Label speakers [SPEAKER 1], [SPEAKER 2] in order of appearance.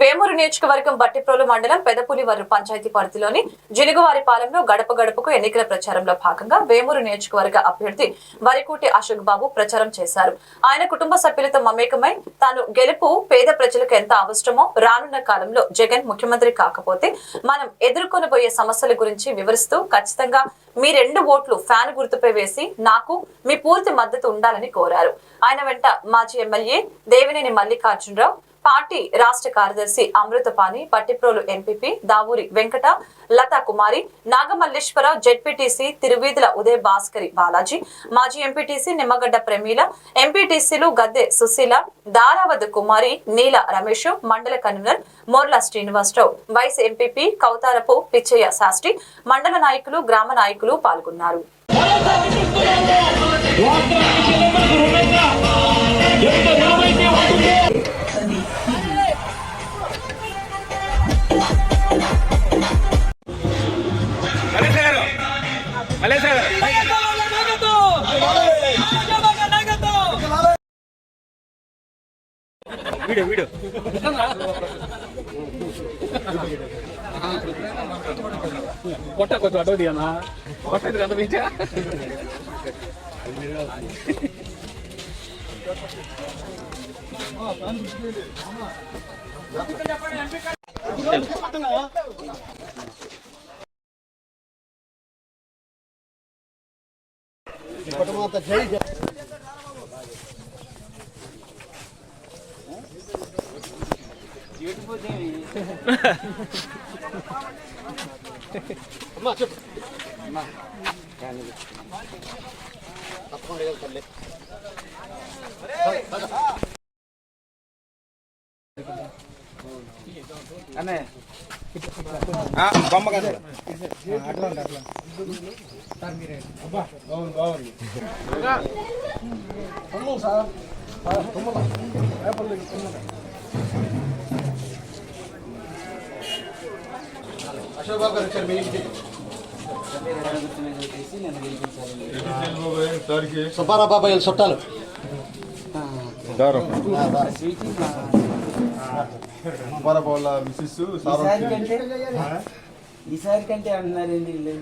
[SPEAKER 1] వేమూరు నియోజకవర్గం బట్టిప్రోలు మండలం పెదపులివర్రు పంచాయతీ పరిధిలోని జిలుగువారిపాలెంలో గడప గడపకు ఎన్నికల ప్రచారంలో భాగంగా వేమూరు నియోజకవర్గ అభ్యర్థి వరికోటి అశోక్ బాబు ప్రచారం చేశారు. ఆయన కుటుంబ సభ్యులతో మమేకమై తాను గెలుపు పేద ప్రజలకు ఎంత అవసరమో రానున్న కాలంలో జగన్ ముఖ్యమంత్రి కాకపోతే మనం ఎదుర్కొనబోయే సమస్యల గురించి వివరిస్తూ ఖచ్చితంగా మీ రెండు ఓట్లు ఫ్యాన్ గుర్తుపై వేసి నాకు మీ పూర్తి మద్దతు ఉండాలని కోరారు. ఆయన వెంట మాజీ ఎమ్మెల్యే దేవినేని మల్లికార్జునరావు పార్టీ రాష్ట్ర కార్యదర్శి అమృతపాణి పట్టిప్రోలు ఎంపీపీ దావూరి వెంకట లతా కుమారి నాగమల్లేశ్వరరావు జెడ్పీటీసీ తిరువీధుల ఉదయ్ భాస్కరి బాలాజీ మాజీ ఎంపీటీసీ నిమ్మగడ్డ ప్రమీల ఎంపీటీసీలు గద్దె సుశీల దారావద్ కుమారి నీల రమేష్ మండల convener Morla Srinivasarao vice MPP Kautharapu Pichaiah Sastry మండల నాయకులు గ్రామ నాయకులు పాల్గొన్నారు.
[SPEAKER 2] వీడియో వీడియో పొట్ట కొంచెం అడవది అన్న పొట్ట ఎందుకు అంత మించా కుటుంబంతా జై జై అమ్మా చెప్పు. తప్పకుండా తల్లి బొమ్మ కదా
[SPEAKER 3] సుబ్బారావు బాబాయ్ చుట్టాలు
[SPEAKER 4] వాళ్ళ మిస్సెస్
[SPEAKER 5] ఈసారి కంటే ఈసారి కంటే అంటున్నారండి వీళ్ళు?